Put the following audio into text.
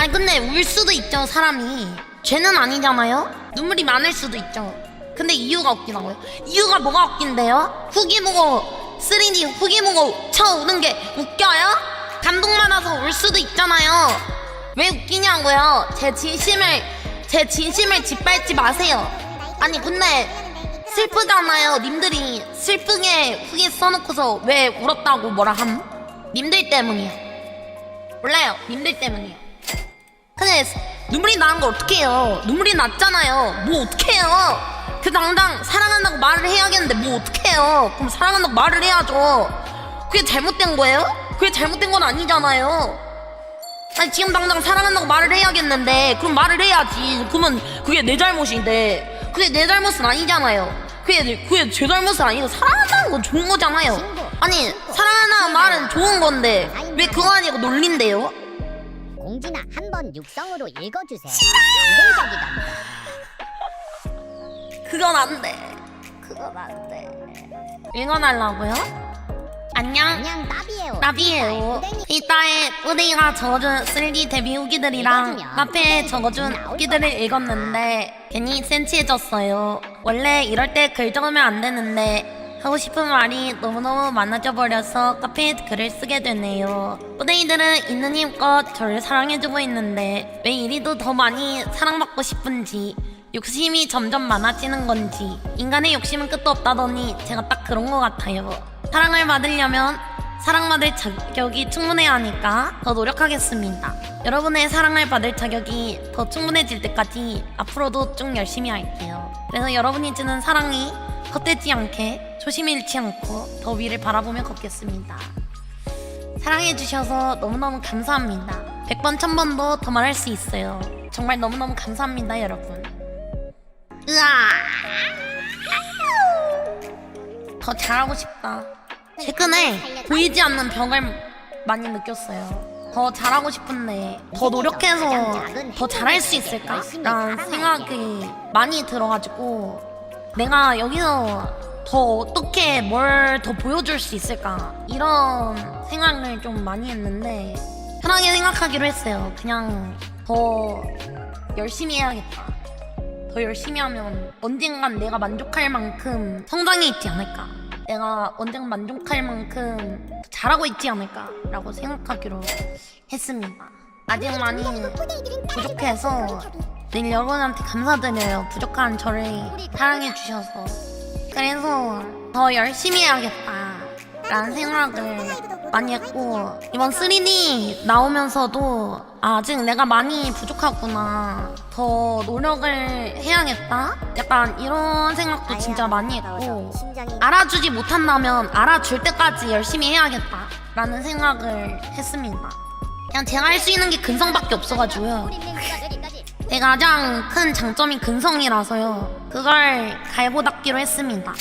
아니 근데 울 수도 있죠 사람이. 죄는 아니잖아요. 눈물이 많을 수도 있죠. 근데 이유가 웃기다고요? 이유가 뭐가 웃긴데요? 후기 보고 3D 후기 보고 쳐 우는 게 웃겨요? 감동 많아서 울 수도 있잖아요. 왜 웃기냐고요? 제 진심을 제 진심을 짓밟지 마세요. 아니 근데 슬프잖아요 님들이. 슬프게 후기 써놓고서 왜 울었다고 뭐라 함? 님들 때문이야 몰라요 님들 때문이에요 근데 눈물이 나는 걸 어떡해요? 눈물이 났잖아요. 뭐 어떡해요? 그 당장 사랑한다고 말을 해야겠는데 뭐 어떡해요? 그럼 사랑한다고 말을 해야죠. 그게 잘못된 거예요? 그게 잘못된 건 아니잖아요. 아니 지금 당장 사랑한다고 말을 해야겠는데 그럼 말을 해야지. 그러면 그게 내 잘못인데. 그게 내 잘못은 아니잖아요. 그게 내- 그게 제 잘못은 아니고 사랑한다는 건 좋은 거잖아요. 아니 사랑한다는 말은 좋은 건데 왜 그거 아니고 놀린대요? 공진아 한번 육성으로 읽어주세요. 감동적이던데. 그건 안 돼. 그건 안 돼. 읽어달라고요? 안녕. 안녕 나비예요. 나비예요. 이따에 우리가 적어준 3D 데뷔 후기들이랑 카페에 적어준 후기들을 읽었는데 괜히 센치해졌어요. 원래 이럴 때 글 적으면 안 되는데 하고 싶은 말이 너무너무 많아져 버려서 카페에 글을 쓰게 되네요. 있는 힘껏 저를 사랑해주고 있는데 왜 이리도 더 많이 사랑받고 싶은지 욕심이 점점 많아지는 건지 인간의 욕심은 끝도 없다더니 제가 딱 그런 것 같아요. 사랑을 받으려면 사랑받을 자격이 충분해야 하니까 더 노력하겠습니다. 여러분의 사랑을 받을 자격이 더 충분해질 때까지 앞으로도 쭉 열심히 할게요. 그래서 여러분이 주는 사랑이 헛되지 않게 초심을 잃지 않고 더 위를 바라보며 걷겠습니다. 사랑해주셔서 너무너무 감사합니다. 100번, 1000번도 더 말할 수 있어요. 정말 너무너무 감사합니다, 여러분. 으아! 더 잘하고 싶다. 최근에 보이지 않는 벽을 많이 느꼈어요. 더 잘하고 싶은데 더 노력해서 더 잘할 수 있을까? 라는 생각이 많이 들어가지고 내가 여기서 더 어떻게 뭘 더 보여줄 수 있을까? 이런 생각을 좀 많이 했는데 편하게 생각하기로 했어요. 그냥 더 열심히 해야겠다. 더 열심히 하면 언젠간 내가 만족할 만큼 성장해 있지 않을까. 내가 언젠간 만족할 만큼 잘하고 있지 않을까라고 생각하기로 했습니다. 아직 많이 부족해서 늘 여러분한테 감사드려요. 부족한 저를 사랑해 주셔서. 그래서 더 열심히 해야겠다. 라는 생각을 많이 했고 이번 3D 나오면서도 아, 아직 내가 많이 부족하구나 더 노력을 해야겠다 약간 이런 생각도 진짜 많이 했고 알아주지 못한다면 알아줄 때까지 열심히 해야겠다 라는 생각을 했습니다 그냥 제가 할 수 있는 게 근성밖에 없어가지고요 제 가장 큰 장점이 근성이라서요. 그걸 갈고 닦기로 했습니다